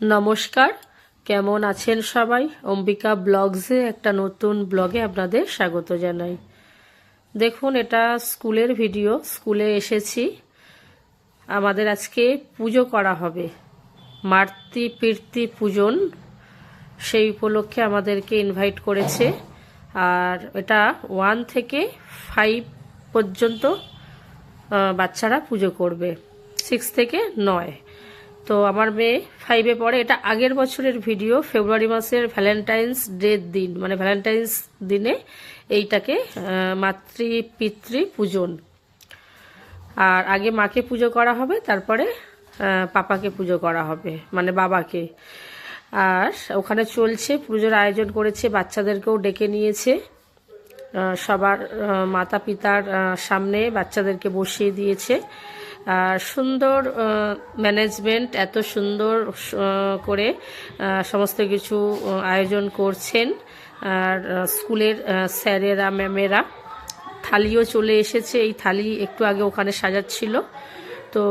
নমস্কার, কেমন আছেন সবাই? অম্বিকা ব্লগসে একটা নতুন ব্লগে আপনাদের স্বাগত জানাই। দেখুন, এটা স্কুলের ভিডিও, স্কুলে এসেছি। আমাদের আজকে পুজো করা হবে। মাতৃ প্রীতি পূজন সেই উপলক্ষে আমাদেরকে ইনভাইট করেছে। আর এটা ওয়ান থেকে ফাইভ পর্যন্ত বাচ্চারা পুজো করবে। সিক্স থেকে নয়। তো আমার মেয়ে ফাইভে পড়ে। এটা আগের বছরের ভিডিও ফেব্রুয়ারি মাসের ভ্যালেন্টাইন্স ডের দিন। মানে ভ্যালেন্টাইন্স দিনে এইটাকে মাতৃ পিতৃ পূজন। আর আগে মাকে পুজো করা হবে, তারপরে পাপাকে পুজো করা হবে মানে বাবাকে। আর ওখানে চলছে, পুজোর আয়োজন করেছে, বাচ্চাদেরকেও ডেকে নিয়েছে। সবার মাতা পিতার সামনে বাচ্চাদেরকে বসিয়ে দিয়েছে। সুন্দর ম্যানেজমেন্ট এত সুন্দর করে সমস্ত কিছু আয়োজন করছেন। আর স্কুলের স্যারেরা ম্যামেরা থালিও চলে এসেছে। এই থালি একটু আগে ওখানে সাজাচ্ছিল। তো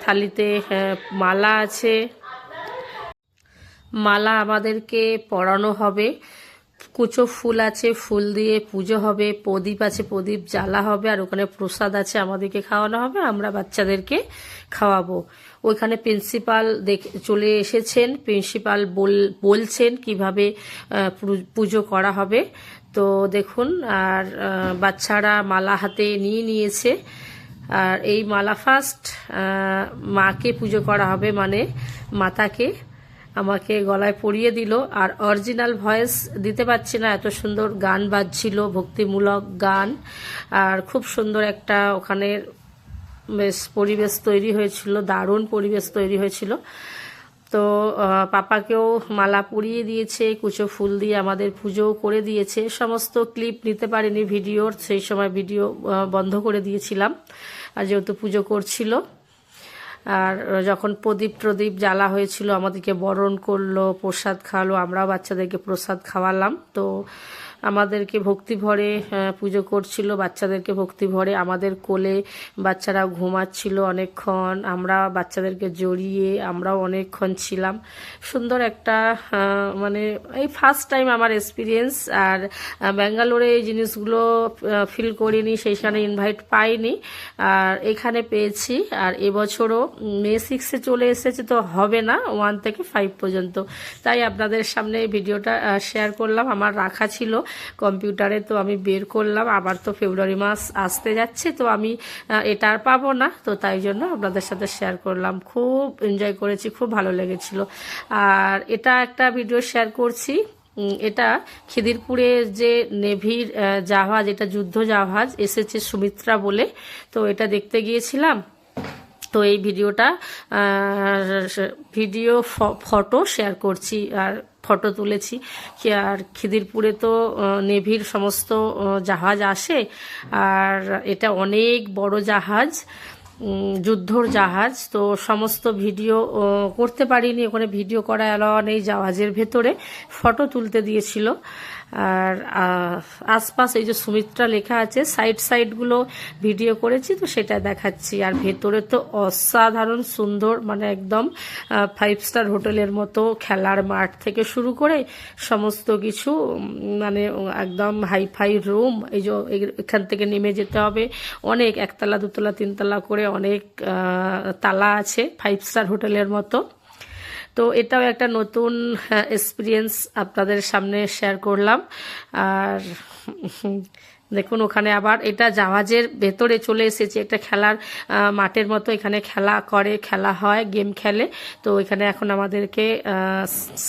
থালিতে আহ, মালা আছে। মালা আমাদেরকে পরানো হবে। কুচো ফুল আছে, ফুল দিয়ে পুজো হবে, প্রদীপ আছে, প্রদীপ জ্বালা হবে, আর ওখানে প্রসাদ আছে, আমাদেরকে খাওয়ানো হবে, আমরা বাচ্চাদেরকে খাওয়াবো। ওইখানে প্রিন্সিপাল দেখে, চলে এসেছেন, প্রিন্সিপাল বল, বলছেন কীভাবে পুজো করা হবে। তো দেখুন, আর বাচ্চারা মালা হাতে নিয়ে নিয়েছে। আর এই মালা ফার্স্ট মাকে পুজো করা হবে মানে মাতাকে। আমাকে গলায় পরিয়ে দিল। আর অরিজিনাল ভয়েস দিতে পারছি না। এত সুন্দর গান বাজছিল, ভক্তিমূলক গান। আর খুব সুন্দর একটা ওখানে বেশ পরিবেশ তৈরি হয়েছিল, দারুণ পরিবেশ তৈরি হয়েছিল। তো পাপাকেও মালা পরিয়ে দিয়েছে, কুচো ফুল দিয়ে আমাদের পুজোও করে দিয়েছে। সমস্ত ক্লিপ নিতে পারিনি ভিডিওর সেই সময় ভিডিও বন্ধ করে দিয়েছিলাম। আর যেহেতু পুজো করছিল আর যখন প্রদীপ প্রদীপ জ্বালা হয়েছিল, আমাদেরকে বরণ করল, প্রসাদ খাওয়ালো, আমরাও বাচ্চাদেরকে প্রসাদ খাওয়ালাম। তো আমাদেরকে ভক্তি ভরে পুজো করছিল, বাচ্চাদেরকে ভক্তি ভরে। আমাদের কোলে বাচ্চারা ঘুমাচ্ছিল অনেকক্ষণ। আমরা বাচ্চাদেরকে জড়িয়ে আমরাও অনেকক্ষণ ছিলাম। সুন্দর একটা মানে এই ফার্স্ট টাইম আমার এক্সপিরিয়েন্স আর ব্যাঙ্গালোরে এই জিনিসগুলো ফিল করিনি, সেইখানে ইনভাইট পাইনি। আর এখানে পেয়েছি। আর এবছরও মে সিক্সে চলে এসেছে, তো হবে না ওয়ান থেকে ফাইভ পর্যন্ত। তাই আপনাদের সামনে ভিডিওটা শেয়ার করলাম। আমার রাখা ছিল। কম্পিউটারে তো আমি বের করলাম, আবার তো ফেব্রুয়ারি মাস আসতে যাচ্ছে, তো আমি এটা আর পাবো না, তো তাই জন্য আপনাদের সাথে শেয়ার করলাম। খুব এনজয় করেছি, খুব ভালো লেগেছিল। আর এটা একটা ভিডিও শেয়ার করছি এটা খিদিরপুরে যে নেভির জাহাজ, এটা যুদ্ধ জাহাজ, এসেছে সুমিত্রা বলে, তো এটা দেখতে গিয়েছিলাম। তো এই ভিডিওটা ভিডিও ফটো শেয়ার করছি, আর ফটো তুলেছি। আর খিদিরপুরে তো নেভির সমস্ত জাহাজ আসে। আর এটা অনেক বড় জাহাজ। যুদ্ধর জাহাজ। তো সমস্ত ভিডিও করতে পারিনি। ওখানে ভিডিও করা অ্যালাও নেই জাহাজের ভেতরে। ফটো তুলতে দিয়েছিল। আর আশপাশ এই যে সুমিত্রা লেখা আছে সাইড সাইডগুলো ভিডিও করেছি, তো সেটা দেখাচ্ছি। আর ভেতরে তো অসাধারণ সুন্দর মানে একদম ফাইভ স্টার হোটেলের মতো খেলার মাঠ থেকে শুরু করে সমস্ত কিছু মানে একদম হাই ফাই রুম এই যে এখান থেকে নেমে যেতে হবে। অনেক একতলা, দুতলা, তিনতলা করে অনেক তালা আছে ফাইভ স্টার হোটেলের মতো। তো এটাও একটা নতুন এক্সপিরিয়েন্স আপনাদের সামনে শেয়ার করলাম। আর দেখুন ওখানে আবার এটা জাহাজের ভেতরে চলে এসেছে। একটা খেলার মাঠের মতো এখানে খেলা করে, খেলা হয় গেম খেলে। তো এখানে এখন আমাদেরকে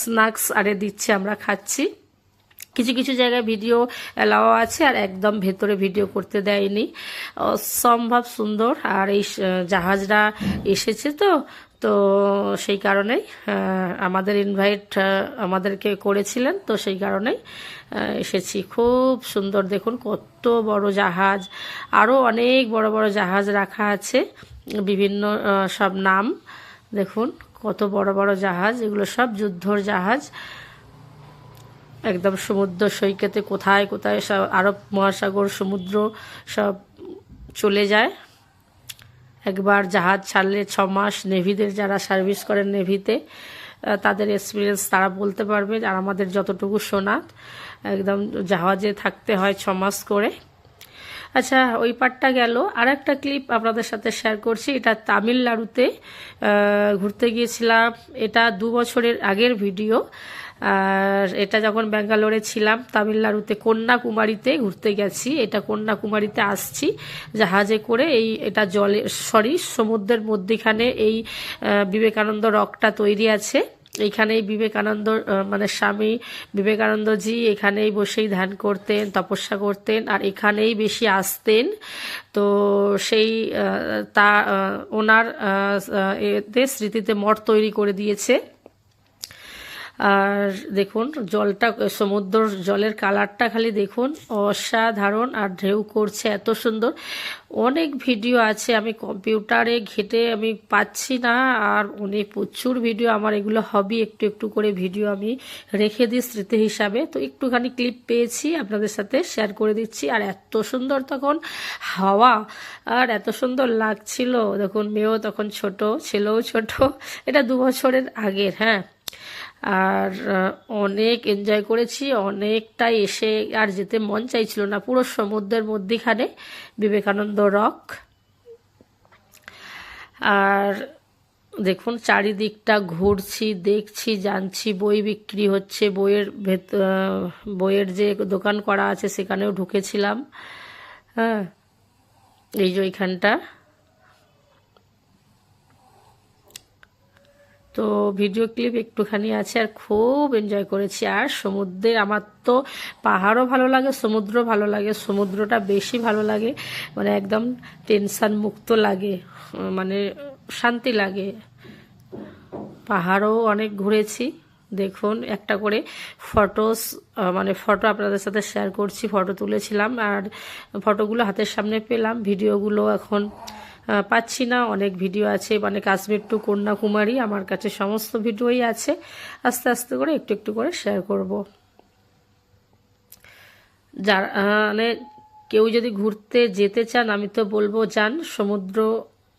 স্ন্যাক্স আরে দিচ্ছে, আমরা খাচ্ছি। কিছু কিছু জায়গায় ভিডিও অ্যালাও আছে আর একদম ভেতরে ভিডিও করতে দেয়নি। অসম্ভব সুন্দর আর এই জাহাজরা এসেছে তো তো সেই কারণেই আমাদের ইনভাইট আমাদেরকে করেছিলেন তো সেই কারণেই এসেছি। খুব সুন্দর, দেখুন কত বড় জাহাজ। আরও অনেক বড় বড় জাহাজ রাখা আছে, বিভিন্ন সব নাম। দেখুন কত বড় বড় জাহাজ, এগুলো সব যুদ্ধর জাহাজ। একদম সমুদ্র সৈকতে কোথায় কোথায় সব আরব মহাসাগর, সমুদ্র সব চলে যায়। একবার জাহাজ ছাড়লে ছ মাস নেভিদের যারা সার্ভিস করেন নেভিতে তাদের এক্সপিরিয়েন্স তারা বলতে পারবে আর আমাদের যতটুকু শোনা একদম জাহাজে থাকতে হয় ছ মাস করে। আচ্ছা ওই পার্টটা গেল। আর একটা ক্লিপ আপনাদের সাথে শেয়ার করছি। এটা তামিলনাড়ুতে ঘুরতে গিয়েছিলাম। এটা দু বছরের আগের ভিডিও আর এটা যখন ব্যাঙ্গালোরে ছিলাম, তামিলনাড়ুতে কন্যাকুমারীতে ঘুরতে গেছি। এটা কন্যাকুমারীতে আসছি, জাহাজে করে এই এটা জলে, সরি, সমুদ্রের মধ্যিখানে এই বিবেকানন্দ রকটা তৈরি আছে। এইখানেই বিবেকানন্দ মানে স্বামী বিবেকানন্দজি এখানেই বসেই ধ্যান করতেন, তপস্যা করতেন আর এখানেই বেশি আসতেন। তো সেই তা ওনার এতে স্মৃতিতে মঠ তৈরি করে দিয়েছে। আর দেখুন, জলটা সমুদ্র জলের কালারটা খালি দেখুন, অসাধারণ আর ঢেউ করছে, এত সুন্দর। অনেক ভিডিও আছে, আমি কম্পিউটারে ঘেটে আমি পাচ্ছি না, আর অনেক প্রচুর ভিডিও আমার এগুলো হবি একটু একটু করে ভিডিও আমি রেখে দিই স্মৃতি হিসাবে। তো একটুখানি ক্লিপ পেয়েছি, আপনাদের সাথে শেয়ার করে দিচ্ছি, আর এত সুন্দর তখন হাওয়া, আর এত সুন্দর লাগছিল। দেখুন, মেয়েও তখন ছোট, ছেলেও ছোট, এটা দু বছরের আগের হ্যাঁ। আর অনেক এনজয় করেছি, অনেকটাই এসে আর যেতে মন চাইছিল না, পুরো সমুদ্রের মধ্যিখানে বিবেকানন্দ রক আর দেখুন, চারিদিকটা ঘুরছি, দেখছি, জানছি, বই বিক্রি হচ্ছে, বইয়ের ভেত বইয়ের যে দোকান করা আছে সেখানেও ঢুকেছিলাম। হ্যাঁ এই যে ওইখানটা। তো ভিডিও ক্লিপ একটুখানি আছে আর খুব এনজয় করেছি। আর সমুদ্রের আমার তো পাহাড়ও ভালো লাগে সমুদ্র ভালো লাগে, সমুদ্রটা বেশি ভালো লাগে মানে একদম টেনশান মুক্ত লাগে মানে শান্তি লাগে। পাহাড়ও অনেক ঘুরেছি, দেখুন একটা করে ফটোস মানে ফটো আপনাদের সাথে শেয়ার করছি ফটো তুলেছিলাম আর ফটোগুলো হাতের সামনে পেলাম, ভিডিওগুলো এখন পাচ্ছি না। অনেক ভিডিও আছে মানে কাশ্মীর টু কন্যাকুমারী, আমার কাছে সমস্ত ভিডিওই আছে। আস্তে আস্তে করে একটু একটু করে শেয়ার করব। যার মানে কেউ যদি ঘুরতে যেতে চান, আমি তো বলব যান। সমুদ্র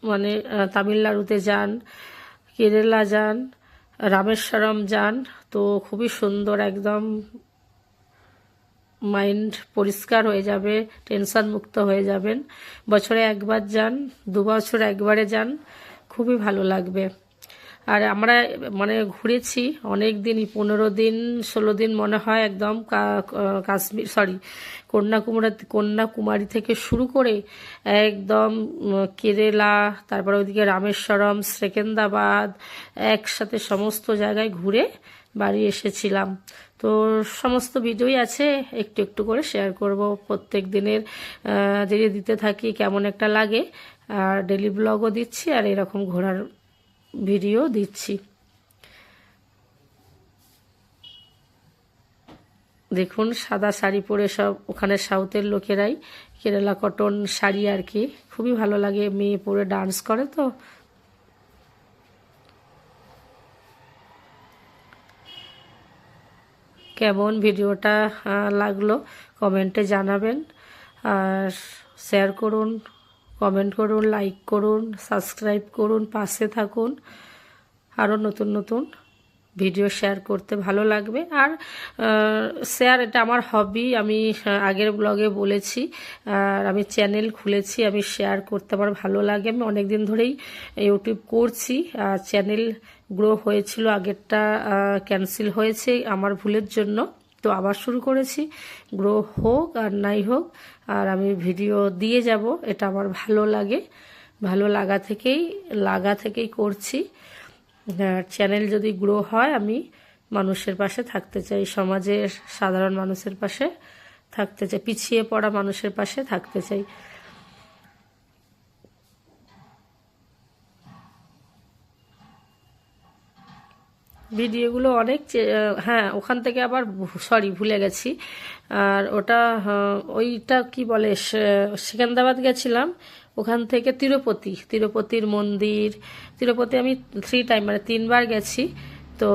মানে তামিলনাড়ুতে যান, কেরালা যান, রামেশ্বরম যান। তো খুবই সুন্দর, একদম মাইন্ড পরিষ্কার হয়ে যাবে, টেনশন মুক্ত হয়ে যাবেন। বছরে একবার যান, দু বছর একবারে যান, খুবই ভালো লাগবে। আর আমরা মানে ঘুরেছি অনেক দিনই পনেরো দিন, ষোলো দিন মনে হয় একদম কাশ্মীর সরি কন্যাকুমারী কন্যাকুমারী থেকে শুরু করে একদম কেরালা, তারপরে ওইদিকে রামেশ্বরম সেকেন্দ্রাবাদ একসাথে সমস্ত জায়গায় ঘুরে বাড়ি এসেছিলাম। তো সমস্ত ভিডিওই আছে, একটু একটু করে শেয়ার করব। প্রত্যেক দিনের যদি দিতে থাকি কেমন একটা লাগে। আর ডেলি ব্লগও দিচ্ছি আর এরকম ঘোরার ভিডিও দিচ্ছি। দেখুন, সাদা শাড়ি পরে সব ওখানে সাউথের লোকেরাই, কেরালা কটন শাড়ি আর কি। খুবই ভালো লাগে, মেয়ে পরে ডান্স করে তো। কেমন ভিডিওটা লাগল কমেন্টে জানাবেন। আর শেয়ার করুন, কমেন্ট করুন, লাইক করুন, সাবস্ক্রাইব করুন, পাশে থাকুন। আরও নতুন নতুন ভিডিও শেয়ার করতে ভালো লাগবে। আর শেয়ার এটা আমার হবি আমি আগের ব্লগে বলেছি। আর আমি চ্যানেল খুলেছি, আমি শেয়ার করতে আমার ভালো লাগে। আমি অনেক দিন ধরেই ইউটিউব করছি। আর চ্যানেল গ্রো হয়েছিল, আগেরটা ক্যান্সেল হয়েছে আমার ভুলের জন্য। তো আবার শুরু করেছি। গ্রো হোক আর নাই হোক, আর আমি ভিডিও দিয়ে যাব, এটা আমার ভালো লাগে। ভালো লাগা থেকেই লাগা থেকেই করছি। চ্যানেল যদি গ্রো হয়, আমি মানুষের পাশে থাকতে চাই, সমাজের সাধারণ মানুষের পাশে থাকতে চাই, পিছিয়ে পড়া মানুষের পাশে থাকতে চাই। ভিডিওগুলো অনেক হ্যাঁ ওখান থেকে আবার সরি ভুলে গেছি। আর ওটা ওইটা কি বলে সেকেন্দ্রাবাদ গেছিলাম। ওখান থেকে তিরুপতি, তিরুপতির মন্দির, তিরুপতি আমি থ্রি টাইম মানে তিনবার গেছি। তো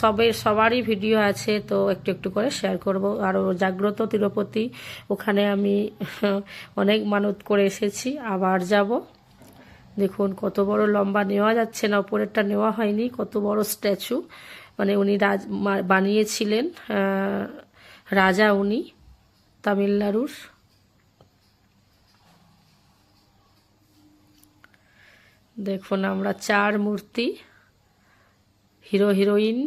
সবের সবারই ভিডিও আছে, তো একটু একটু করে শেয়ার করব। আরও জাগ্রত তিরুপতি, ওখানে আমি অনেক মানত করে এসেছি, আবার যাব। দেখুন, কত বড় লম্বা নেওয়া যাচ্ছে না ওপরেরটা নেওয়া হয়নি, কত বড় স্ট্যাচু মানে উনি রাজ বানিয়েছিলেন রাজা উনি, তামিলনাড়ুর। দেখুন আমরা চার মূর্তি, হিরো, হিরোইন,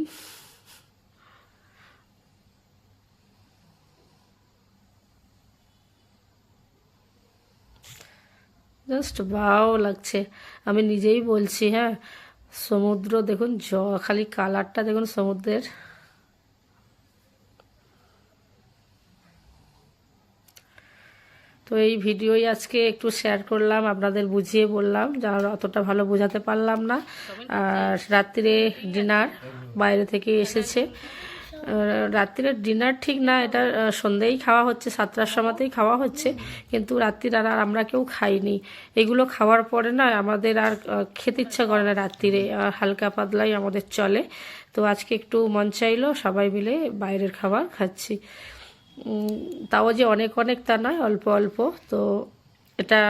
জাস্ট বাও লাগছে। আমি নিজেই বলছি হ্যাঁ সমুদ্র, দেখুন, জ, খালি কালারটা দেখুন সমুদ্রের। তো এই ভিডিওই আজকে একটু শেয়ার করলাম, আপনাদের বুঝিয়ে বললাম, যারা অতটা ভালো বোঝাতে পারলাম না। আর রাত্রিরে ডিনার বাইরে থেকে এসেছে। রাত্রিরে ডিনার ঠিক না, এটা সন্ধ্যেই খাওয়া হচ্ছে, সাতটার সময়তেই খাওয়া হচ্ছে, কিন্তু রাত্রির আর আমরা কেউ খাইনি। এগুলো খাওয়ার পরে না, আমাদের আর খেতে ইচ্ছা করে না রাত্রিরে হালকা পাতলাই আমাদের চলে। তো আজকে একটু মন চাইলো, সবাই মিলে বাইরের খাবার খাচ্ছি। তাও যে অনেক অনেক তা নয়, অল্প অল্প। তো এটা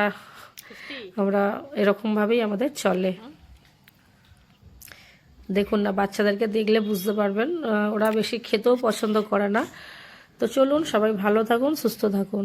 আমরা এরকমভাবেই আমাদের চলে। দেখুন না, বাচ্চাদেরকে দেখলে বুঝতে পারবেন ওরা বেশি খেতেও পছন্দ করে না। তো চলুন, সবাই ভালো থাকুন, সুস্থ থাকুন।